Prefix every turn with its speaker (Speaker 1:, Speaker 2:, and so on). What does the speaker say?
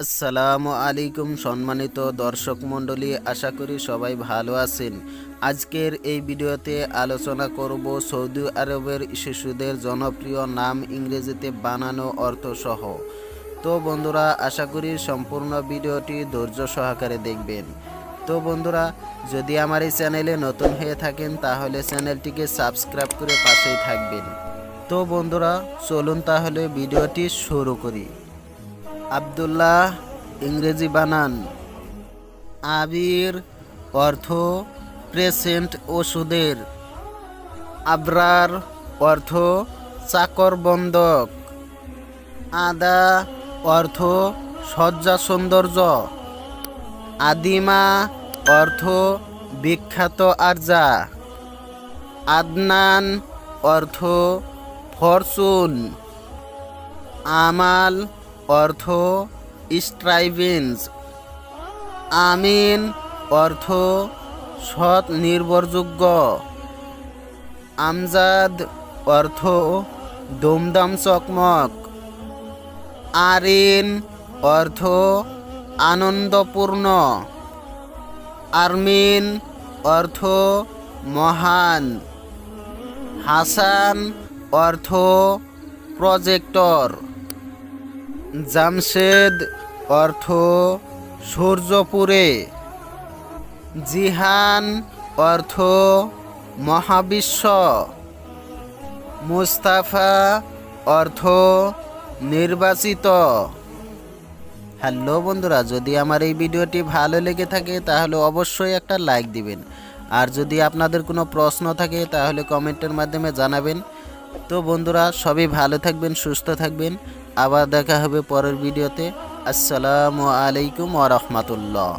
Speaker 1: আসসালামু আলাইকুম সম্মানিত দর্শক মণ্ডলী, আশা করি সবাই ভালো আছেন। আজকের এই ভিডিওতে আলোচনা করব সৌদি আরবের শিশুদের জনপ্রিয় নাম ইংরেজিতে বানানো অর্থসহ। তো বন্ধুরা, আশা করি সম্পূর্ণ ভিডিওটি ধৈর্য সহকারে দেখবেন। তো বন্ধুরা, যদি আমার এই চ্যানেলে নতুন হয়ে থাকেন, তাহলে চ্যানেলটিকে সাবস্ক্রাইব করে পাশেই থাকবেন। তো বন্ধুরা, চলুন তাহলে ভিডিওটি শুরু করি। আবদুল্লাহ ইংরেজি বানান। আবির অর্থ প্রেসেন্ট ওষুধের। আবরার অর্থ চাকর বন্ধক। আদা অর্থ সজ্জা সৌন্দর্য। আদিমা অর্থ বিখ্যাত আরজা। আদনান অর্থ ফরচুন। আমাল অর্থ স্ট্রাইভেন্স। আমিন অর্থ সৎ নির্ভরযোগ্য। আমজাদ অর্থ দমদম চকমক। আরিন অর্থ আনন্দপূর্ণ। আরমিন অর্থ মহান। হাসান অর্থ প্রজেক্টর। জামশেদ অর্থ সূর্যপুরে। জিহান অর্থ মহাবিশ্ব। মুস্তাফা অর্থ নির্বাচিত। হ্যালো বন্ধুরা, যদি আমার এই ভিডিওটি ভালো লেগে থাকে তাহলে অবশ্যই একটা লাইক দিবেন। আর যদি আপনাদের কোনো প্রশ্ন থাকে তাহলে কমেন্টের মাধ্যমে জানাবেন। তো বন্ধুরা, সবই ভালো থাকবেন, সুস্থ থাকবেন। আবার দেখা হবে পরের ভিডিওতে। আসসালামু আলাইকুম ওয়া রাহমাতুল্লাহ।